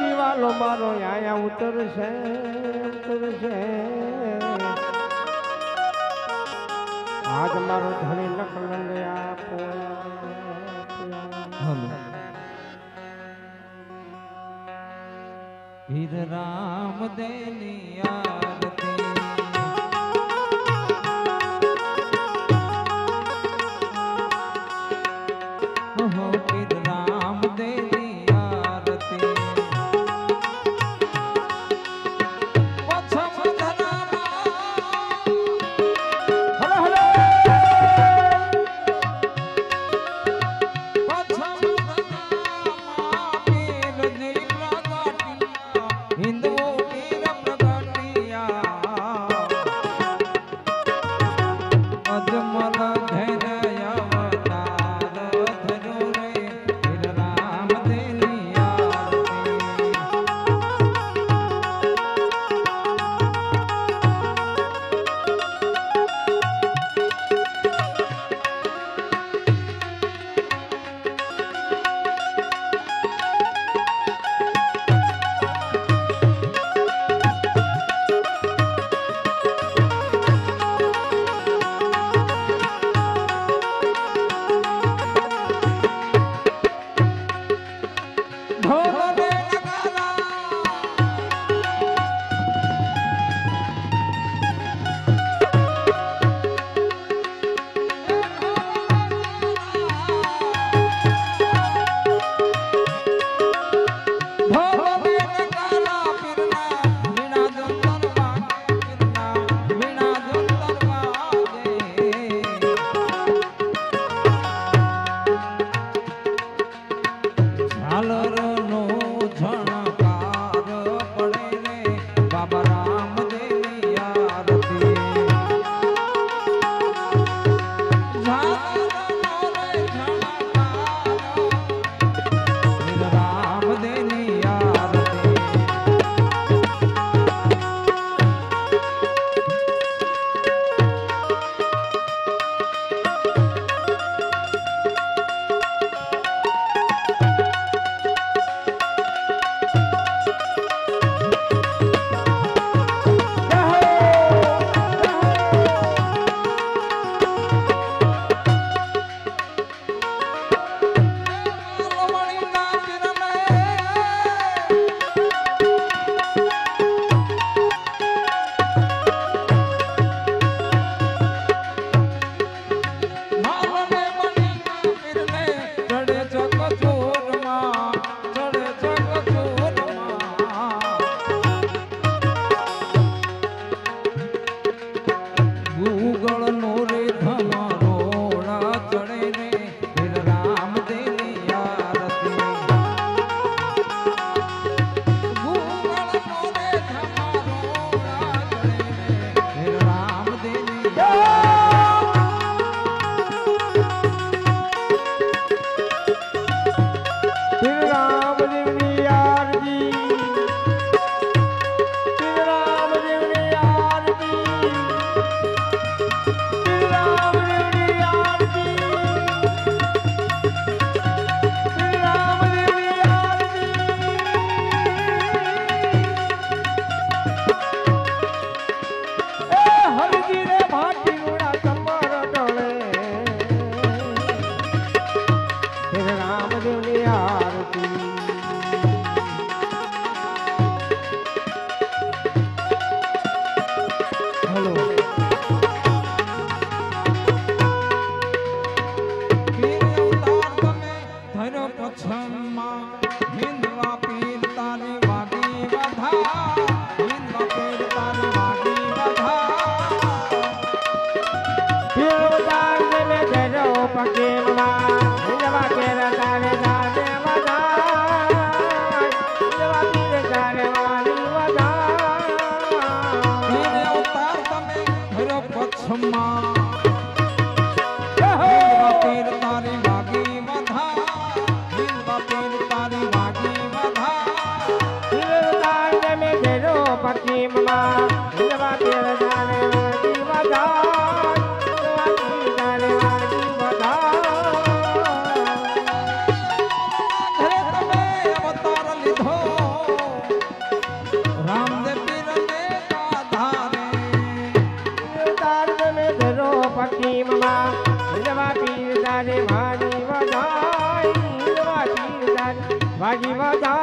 જીવાલો મારો આયા ઉતરશે ઉતરશે. આજ મારો ધણી નકલંગ આપો વીર રામ દેની આરતી. Yoda. 你们家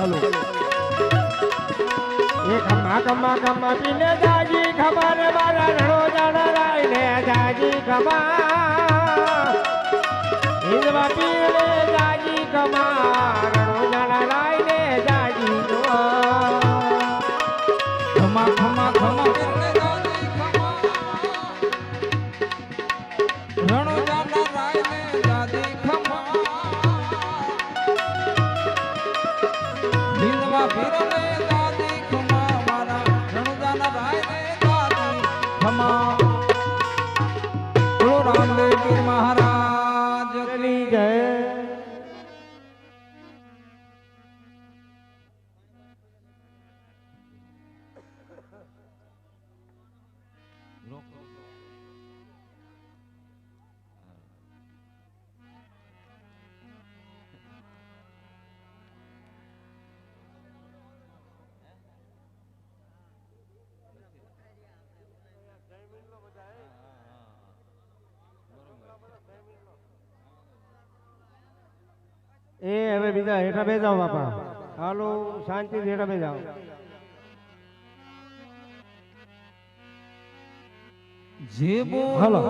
હલો. એ ખમ્મા ખમ્મા ખમ્મા પીને જાજી ખબર મારા રણો જાણ રાઈને જાજી ખમા હિંદવા પીને જાજી ખમા રણો જાણ રાઈને જાજી ખમા ખમા ખમા પાલે મહારાજ. સીધા હેઠા બે જાઓ બાપા. હાલો શાંતિ હેઠા બે જાઓ. જે બોલો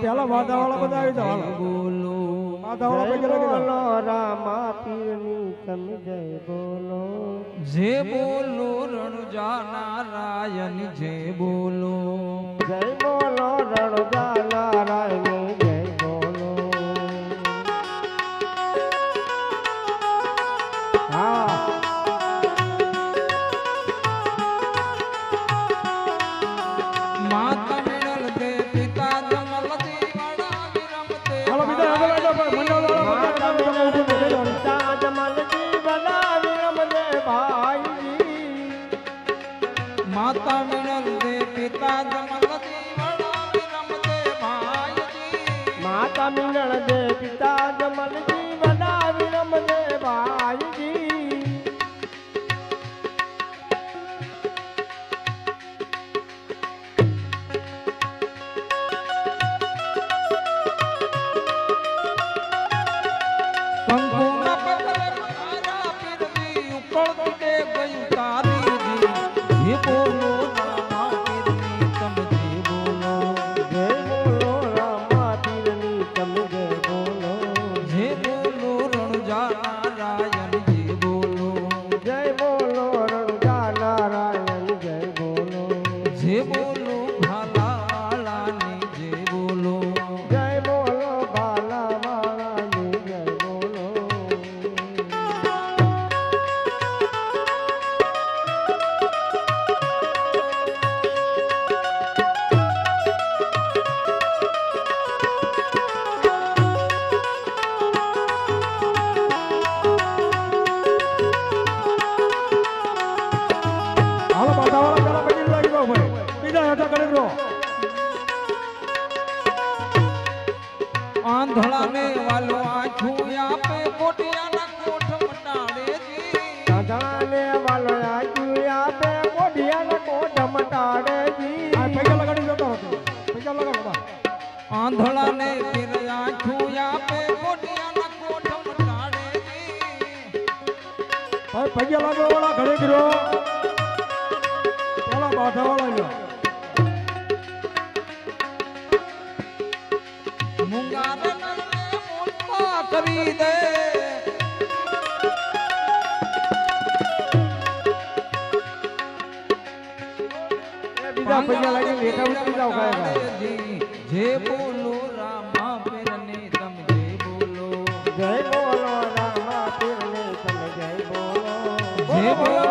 પેલા વાદાવાળા બધા આવી જાઓ હાલો. બોલો વાદાવાળા બોલો રામા પીરની તમે જય બોલો. જે બોલો રણુજા નારાયણ જે બોલો. જય બોલો રણુજા નારાયણ વિપોનું પગે લાગવા વાળા ઘરે કર્યો પેલા બાધા વાળા આવ્યા જે બોલ 네.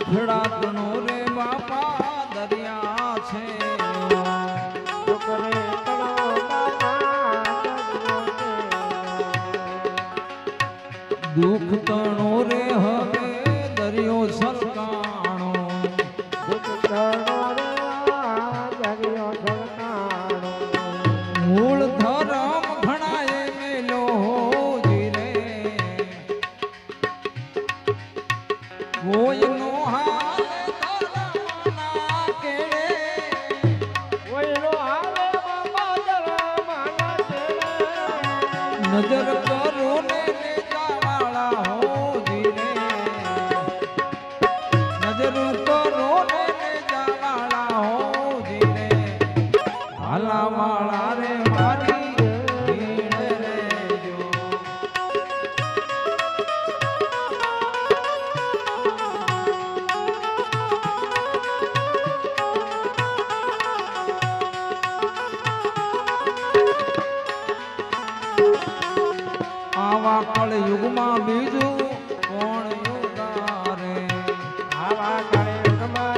ઉખડાટનો રે બાપા દરિયા છે. દુઃખ તણો રે હવે દરિયો સરકાણો કોઈ આવા કળ બીજું કોણ યુગારે? આવા કળ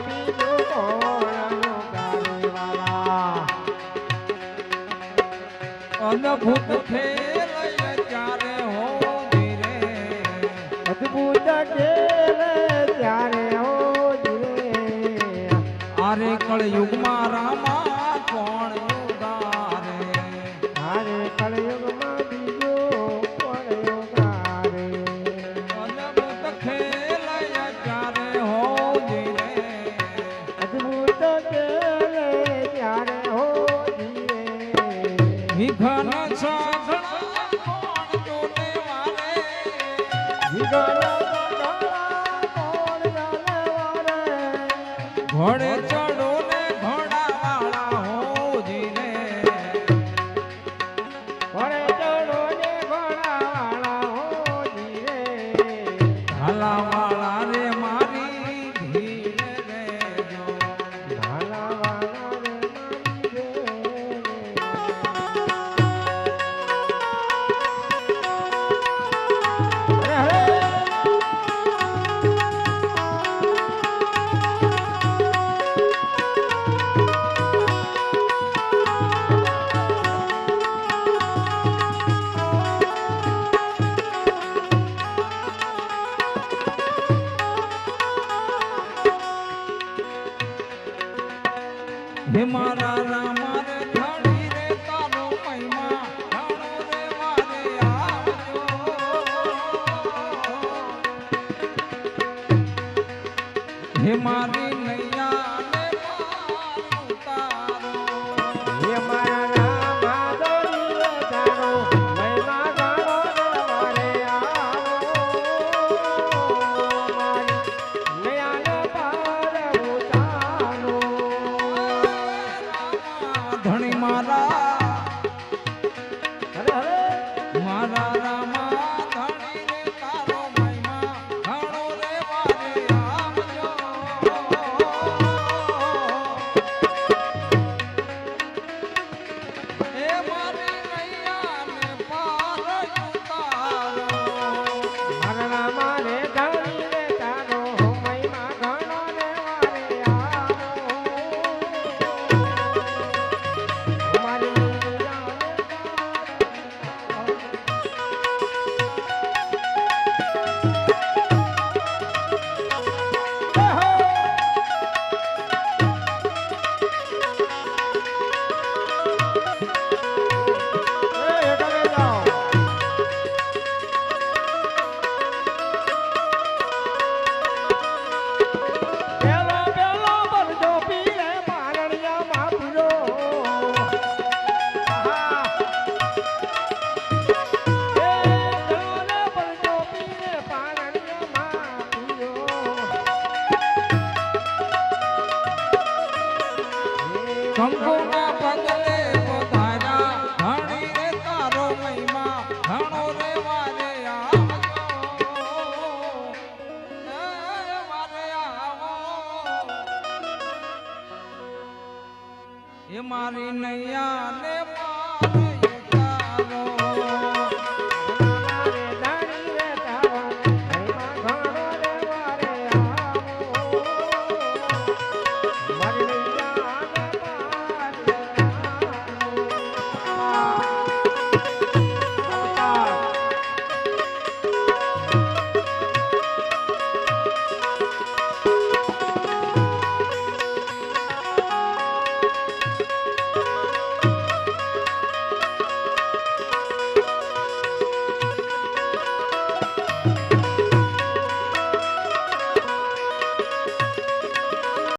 બીજું કોણ યુગારે વાલા? અદ્ભુત ફેરય ત્યારે હો કળ યુગમાં રામા હે મારી